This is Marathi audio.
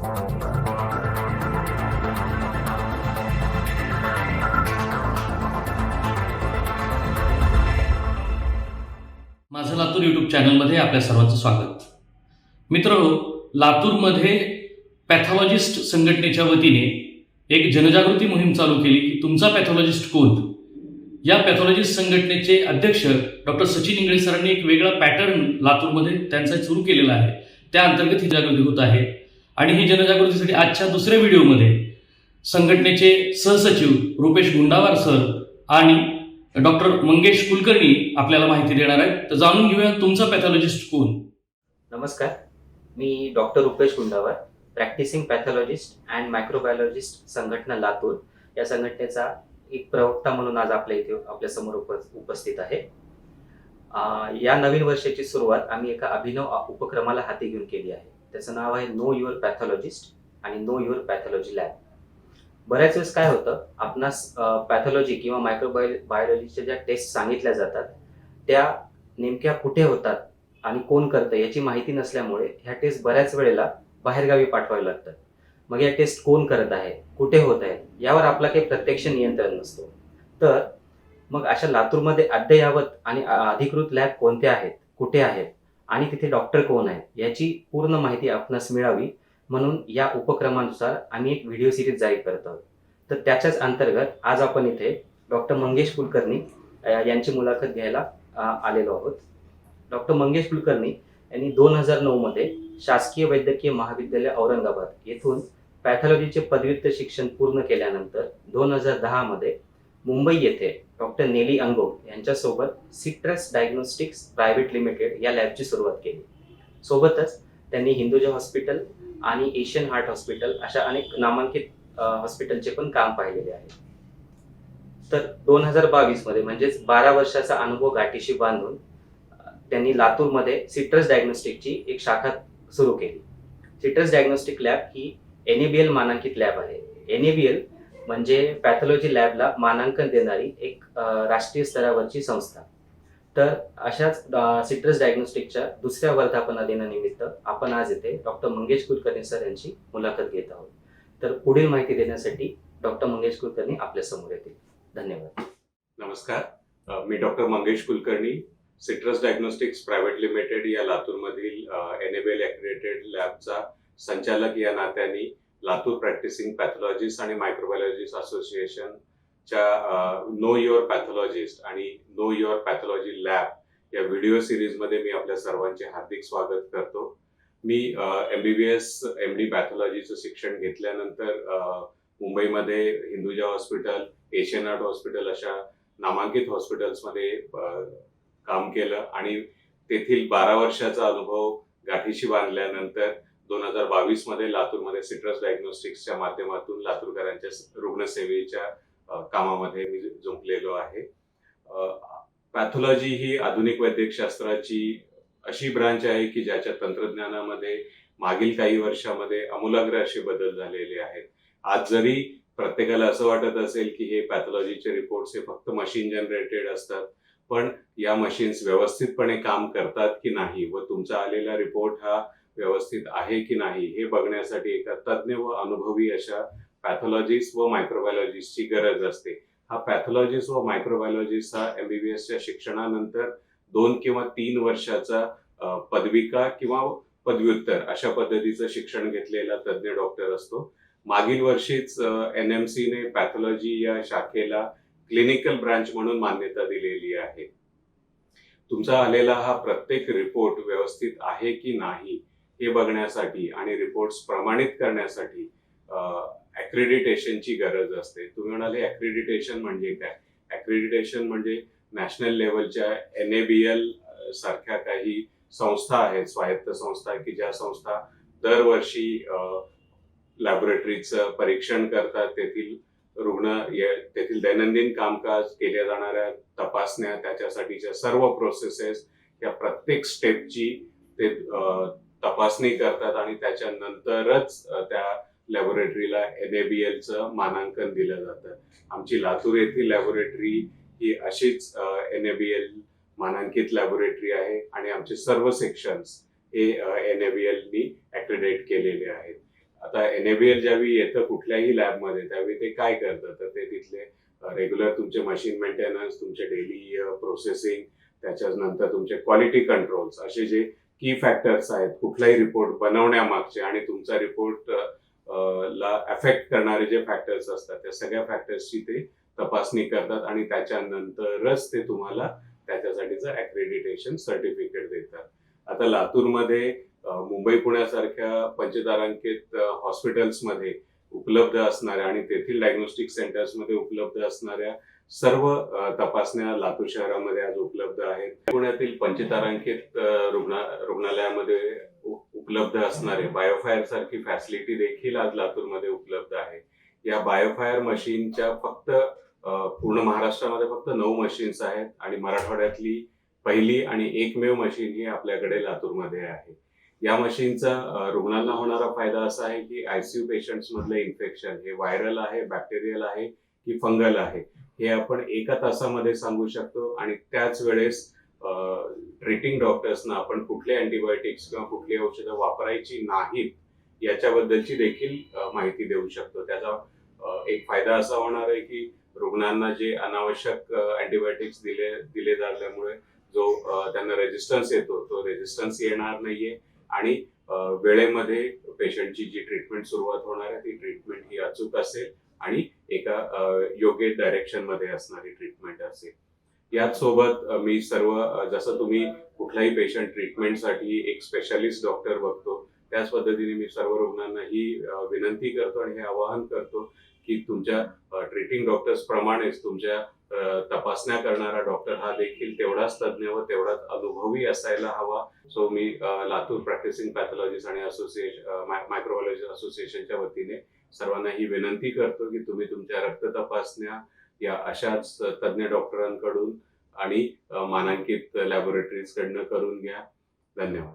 माझं लातूर यूट्यूब चॅनलमध्ये आपल्या सर्वांचं स्वागत. मित्र लातूरमध्ये पॅथॉलॉजिस्ट संघटनेच्या वतीने एक जनजागृती मोहीम चालू केली की तुमचा पॅथॉलॉजिस्ट कोण? या पॅथॉलॉजिस्ट संघटनेचे अध्यक्ष डॉक्टर सचिन इंगळे सरांनी एक वेगळा पॅटर्न लातूरमध्ये त्यांचा सुरू केलेला आहे. त्या अंतर्गत ही जागृती होत आहे. आणि ही जनजागृतीसाठी आजच्या दुसऱ्या व्हिडिओमध्ये संघटनेचे सहसचिव रुपेश गुंडावार सर आणि डॉक्टर मंगेश कुलकर्णी आपल्याला माहिती देणार आहेत. तर जाणून घेऊया तुमचा पॅथॉलॉजिस्ट कोण? नमस्कार. मी doctor Rupesh Gundawar practising pathologist and microbiologist संघटना लातूर. या संघटनेचा एक प्रवक्ता म्हणून आज आपल्या इथे आपल्यासमोर उप उपस्थित आहे. या नवीन वर्षाची सुरुवात आम्ही एका अभिनव उपक्रमाला हाती घेऊन केली आहे. त्याचं नाव आहे नो युअर पॅथॉलॉजिस्ट आणि नो युअर पॅथॉलॉजी लॅब बऱ्याच वेळेस काय होतं आपणास पॅथॉलॉजी किंवा मायक्रोबायो बायोलॉजीच्या ज्या टेस्ट सांगितल्या जातात त्या नेमक्या कुठे होतात आणि कोण करतं याची माहिती नसल्यामुळे ह्या टेस्ट बऱ्याच वेळेला बाहेरगावी पाठवावे लागतात. मग या टेस्ट कोण करत आहे कुठे होत आहे यावर आपला काही प्रत्यक्ष नियंत्रण नसतो. तर मग अशा लातूरमध्ये अद्ययावत आणि अधिकृत लॅब कोणत्या आहेत कुठे आहेत आणि तिथे डॉक्टर कोण आहेत याची पूर्ण माहिती आपणास मिळावी म्हणून या उपक्रमानुसार आम्ही एक व्हिडिओ सिरीज जाहीर करत आहोत. तर त्याच्याच अंतर्गत आज आपण इथे डॉक्टर मंगेश कुलकर्णी यांची मुलाखत घ्यायला आलेलो आहोत. डॉक्टर मंगेश कुलकर्णी यांनी दोन हजार नऊमध्ये शासकीय वैद्यकीय महाविद्यालय औरंगाबाद येथून पॅथॉलॉजीचे पदव्युत्तर शिक्षण पूर्ण केल्यानंतर दोन हजार दहा मध्ये मुंबई येथे डॉक्टर नेली अंगो यांच्यासोबत सिट्रस डायग्नोस्टिक्स प्रायव्हेट लिमिटेड या लॅबची सुरुवात केली. सोबतच त्यांनी हिंदुजा हॉस्पिटल आणि एशियन हार्ट हॉस्पिटल अशा अनेक नामांकित हॉस्पिटलचे पण काम पाहिलेले आहे. तर दोन हजार बावीसमध्ये म्हणजेच बारा वर्षाचा अनुभव गाठीशी बांधून त्यांनी लातूरमध्ये सिट्रस डायग्नोस्टिकची एक शाखा सुरू केली. सिट्रस डायग्नोस्टिक लॅब ही एनएबीएल मानांकित लॅब आहे. एनएबीएल म्हणजे पॅथॉलॉजी लॅबला मानांकन देणारी एक राष्ट्रीय स्तरावरची संस्था. तर अशाच सिट्रस डायग्नोस्टिकच्या दुसऱ्या वर्धापना दिनानिमित्त आपण आज येथे डॉक्टर मंगेश कुलकर्णी सर यांची मुलाखत घेत आहोत. तर पुढील माहिती देण्यासाठी डॉक्टर मंगेश कुलकर्णी आपल्यासमोर येतील. धन्यवाद. नमस्कार. मी doctor Mangesh Kulkarni citrus diagnostics private limited या लातूरमधील एनेबेल ॲक्रेटेड लॅबचा संचालक या नात्याने लातूर प्रॅक्टिसिंग पॅथॉलॉजिस्ट आणि मायक्रोबायोलॉजिस्ट असोसिएशनच्या नो युअर पॅथॉलॉजिस्ट आणि नो युअर पॅथॉलॉजी लॅब या व्हिडिओ सिरीजमध्ये मी आपल्या सर्वांचे हार्दिक स्वागत करतो. मी M B B S M D पॅथॉलॉजीचं शिक्षण घेतल्यानंतर मुंबईमध्ये Hinduja hospital Asian heart hospital अशा नामांकित हॉस्पिटल्समध्ये काम केलं आणि तेथील बारा वर्षाचा अनुभव गाठीशी बांधल्यानंतर दोन हजार बावीसमध्ये लातूरमध्ये सिट्रस डायग्नोस्टिक्सच्या माध्यमातून लातूरकरांच्या रुग्णसेवेच्या कामामध्ये मी जुंपलेलो आहे. पॅथॉलॉजी ही आधुनिक वैद्यकशास्त्राची अशी ब्रांच आहे की ज्याच्या तंत्रज्ञानामध्ये मागील काही वर्षामध्ये आमूलाग्र असे बदल झालेले आहेत. आज जरी प्रत्येकाला असं वाटत असेल की हे पॅथॉलॉजीचे रिपोर्ट्स हे फक्त मशीन जनरेटेड असतात पण या मशीन्स व्यवस्थितपणे काम करतात की नाही व तुमचा आलेला रिपोर्ट हा व्यवस्थित आहे की नाही हे बघण्यासाठी एका तज्ज्ञ व अनुभवी अशा पॅथॉलॉजिस्ट व मायक्रोबायोलॉजिस्टची गरज असते. हा पॅथॉलॉजिस्ट व मायक्रोबायोलॉजिस्ट हा एमबीबीएसच्या शिक्षणानंतर दोन किंवा तीन वर्षाचा पदविका किंवा पदव्युत्तर अशा पद्धतीचं शिक्षण घेतलेला तज्ज्ञ डॉक्टर असतो. मागील वर्षीच एन एम सीने पॅथॉलॉजी या शाखेला क्लिनिकल ब्रांच म्हणून मान्यता दिलेली आहे. तुमचा आलेला हा प्रत्येक रिपोर्ट व्यवस्थित आहे की नाही? हे बघण्यासाठी आणि रिपोर्ट्स प्रमाणित करण्यासाठी ॲक्रेडिटेशनची गरज असते. तुम्ही म्हणाले ॲक्रेडिटेशन म्हणजे काय? ॲक्रेडिटेशन म्हणजे नॅशनल लेवलच्या एन ए बी एल सारख्या काही संस्था आहेत स्वायत्त संस्था की ज्या संस्था दरवर्षी लॅबोरेटरीचं परीक्षण करतात. तेथील रुग्ण तेथील दैनंदिन कामकाज केल्या जाणाऱ्या तपासण्या त्याच्यासाठीच्या सर्व प्रोसेसेस या प्रत्येक स्टेपची ते तपासणी करतात आणि त्याच्यानंतरच त्या लॅबोरेटरीला एन ए बी एलचं मानांकन दिलं जातं. आमची लातूर येथील लॅबोरेटरी ही अशीच एन ए बी एल मानांकित लॅबोरेटरी आहे आणि आमचे सर्व सेक्शन्स हे एन ए बी एलनी ॲक्रेडेट केलेले आहेत. आता एनएबीएल ज्यावेळी येतं कुठल्याही लॅबमध्ये त्यावेळी ते काय करतं तर ते तिथले रेग्युलर तुमचे मशीन मेंटेनन्स तुमचे डेली प्रोसेसिंग त्याच्यानंतर तुमचे क्वालिटी कंट्रोल्स असे जे की फॅक्टर्स आहेत. कुठलाही रिपोर्ट बनवण्यामागचे आणि तुमचा रिपोर्ट ला अफेक्ट करणारे जे फॅक्टर्स असतात त्या सगळ्या फॅक्टर्सची ते तपासणी करतात आणि त्याच्यानंतरच ते तुम्हाला त्याच्यासाठीचं अक्रेडिटेशन सर्टिफिकेट देतात. आता लातूरमध्ये मुंबई पुण्यासारख्या पंचतारांकित हॉस्पिटल्समध्ये उपलब्ध असणाऱ्या आणि तेथील डायग्नोस्टिक सेंटर्समध्ये उपलब्ध असणाऱ्या सर्व तपासण्या लातूर शहरामध्ये आज उपलब्ध आहेत. पुण्यातील पंचतारांकित रुग्णा रुग्णालयामध्ये उपलब्ध असणारे बायोफायर सारखी फॅसिलिटी देखील आज लातूरमध्ये उपलब्ध आहे. या बायोफायर मशीनच्या फक्त पूर्ण महाराष्ट्रामध्ये फक्त नऊ मशीन्स आहेत आणि मराठवाड्यातली पहिली आणि एकमेव मशीन ही आपल्याकडे लातूरमध्ये आहे. या मशीनचा रुग्णांना होणारा फायदा असा आहे की आयसीयू पेशंट्स मधलं इन्फेक्शन हे व्हायरल आहे बॅक्टेरियल आहे की फंगल आहे हे आपण एका तासामध्ये सांगू शकतो. आणि त्याच वेळेस ट्रीटिंग डॉक्टर्सना आपण कुठले अँटीबायोटिक्स किंवा कुठली औषधं वापरायची नाहीत याच्याबद्दलची देखील माहिती देऊ शकतो. त्याचा एक फायदा असा होणार आहे की रुग्णांना जे अनावश्यक अँटीबायोटिक्स दिले दिले जाल्यामुळे जो त्यांना रेजिस्टन्स येतो तो रेजिस्टन्स येणार नाहीये. आणि वेळेमध्ये पेशंटची जी ट्रीटमेंट सुरुवात होणार आहे ती ट्रीटमेंट ही अचूक असेल आणि एका योग्य डायरेक्शनमध्ये असणारी ट्रीटमेंट असेल. याच सोबत मी सर्व जसं तुम्ही कुठलाही पेशंट ट्रीटमेंटसाठी एक स्पेशालिस्ट डॉक्टर बघतो त्याच पद्धतीने मी सर्व रुग्णांना ही विनंती करतो आणि हे आवाहन करतो की तुमच्या ट्रीटिंग डॉक्टर्स प्रमाणेच तुमच्या तपासण्या करणारा डॉक्टर हा देखील तेवढाच तज्ज्ञ व तेवढाच अनुभवी असायला हवा. सो मी लातूर प्रॅक्टिसिंग पॅथॉलॉजिस्ट आणि असोसिएशन मायक्रोलॉजी असोसिएशनच्या वतीने सर्वांना ही विनंती करतो की तुम्ही तुमच्या रक्त तपासण्या या अशाच तज्ज्ञ डॉक्टरांकडून आणि मानांकित लॅबोरेटरीज कडनं करून घ्या. धन्यवाद.